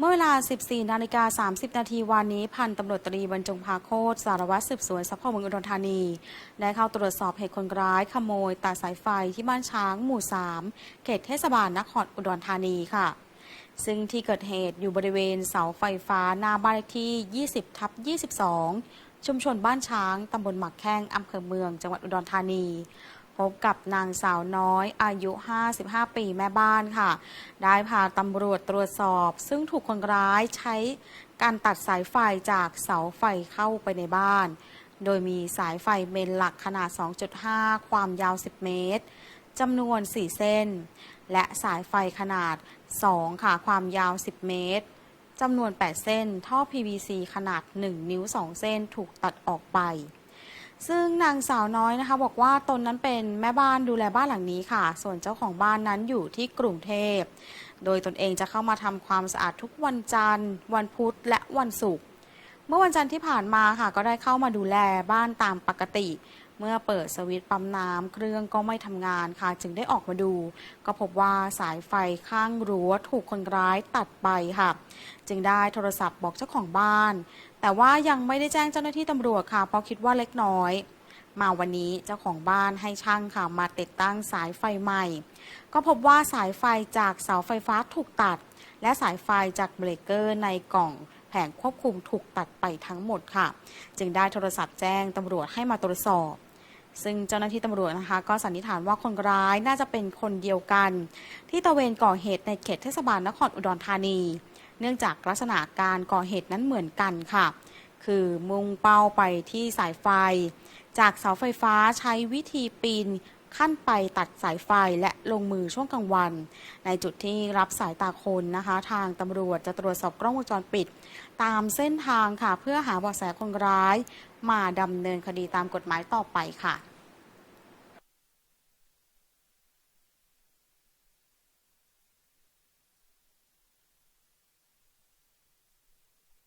เมื่อเวลา 14 นาฬิกา 30 นาทีวันนี้ พันตำรวจตรีบรรจงภาโคตร สารวัตรสืบสวนสพเมืองอุดรธานี ได้เข้าตรวจสอบเหตุคนร้ายขโมยตัดสายไฟที่บ้านช้างหมู่ 3 เขตเทศบาลนครอุดรธานีค่ะ ซึ่งที่เกิดเหตุอยู่บริเวณเสาไฟฟ้าหน้าบ้านเลขที่ 20 ทับ 22 ชุมชนบ้านช้าง ตำบลหมักแข้งอำเภอเมือง จังหวัดอุดรธานี พบกับนางสาวน้อยอายุ 55 ปีแม่บ้านค่ะ ได้พาตำรวจตรวจสอบ ซึ่งถูกคนร้ายใช้การตัดสายไฟจากเสาไฟเข้าไปในบ้าน โดยมีสายไฟเมนหลักขนาด 2.5 ความยาว 10 เมตรจำนวน 4 เส้น และสายไฟขนาด 2 ค่ะ ความยาว 10 เมตรจำนวน 8 เส้น ท่อ PVC ขนาด 1 นิ้ว 2 เส้นถูกตัดออกไป ซึ่งนางสาวน้อยนะคะ บอกว่าตนนั้นเป็นแม่บ้านดูแลบ้านหลังนี้ค่ะ ส่วนเจ้าของบ้านนั้นอยู่ที่กรุงเทพ โดยตนเองจะเข้ามาทำความสะอาดทุกวันจันทร์ วันพุธและวันศุกร์เมื่อวันจันทร์ที่ผ่านมาค่ะ ก็ได้เข้ามาดูแลบ้านตามปกติ เมื่อเปิดสวิตช์ปั๊มน้ำเครื่องก็ไม่ทำงานค่ะ จึงได้ออกมาดู ก็พบว่าสายไฟข้างรั้วถูกคนร้ายตัดไปค่ะ จึงได้โทรศัพท์บอกเจ้าของบ้าน แต่ว่ายังไม่ได้แจ้งเจ้าหน้าที่ตำรวจค่ะ เพราะคิดว่าเล็กน้อย มาวันนี้เจ้าของบ้านให้ช่างค่ะมาติดตั้งสายไฟใหม่ ก็พบว่าสายไฟจากเสาไฟฟ้าถูกตัด และสายไฟจากเบรกเกอร์ในกล่องแผงควบคุมถูกตัดไปทั้งหมดค่ะ จึงได้โทรศัพท์แจ้งตำรวจให้มาตรวจสอบ ซึ่งเจ้าหน้าที่ตำรวจนะคะ ก็สันนิษฐานว่าคนร้ายน่าจะเป็นคนเดียวกัน ที่ตะเวนก่อเหตุในเขตเทศบาลนครอุดรธานี เนื่องจากลักษณะการก่อเหตุนั้นเหมือนกันค่ะ คือมุ่งเป้าไปที่สายไฟ จากเสาไฟฟ้าใช้วิธีปีนขั้นไปตัดสายไฟและลงมือช่วงกลางวัน ในจุดที่รับสายตาคนนะคะ ทางตำรวจจะตรวจสอบกล้องวงจรปิด ตามเส้นทางค่ะ เพื่อหาเบาะแสคนร้าย มาดำเนินคดีตามกฎหมายต่อไปค่ะ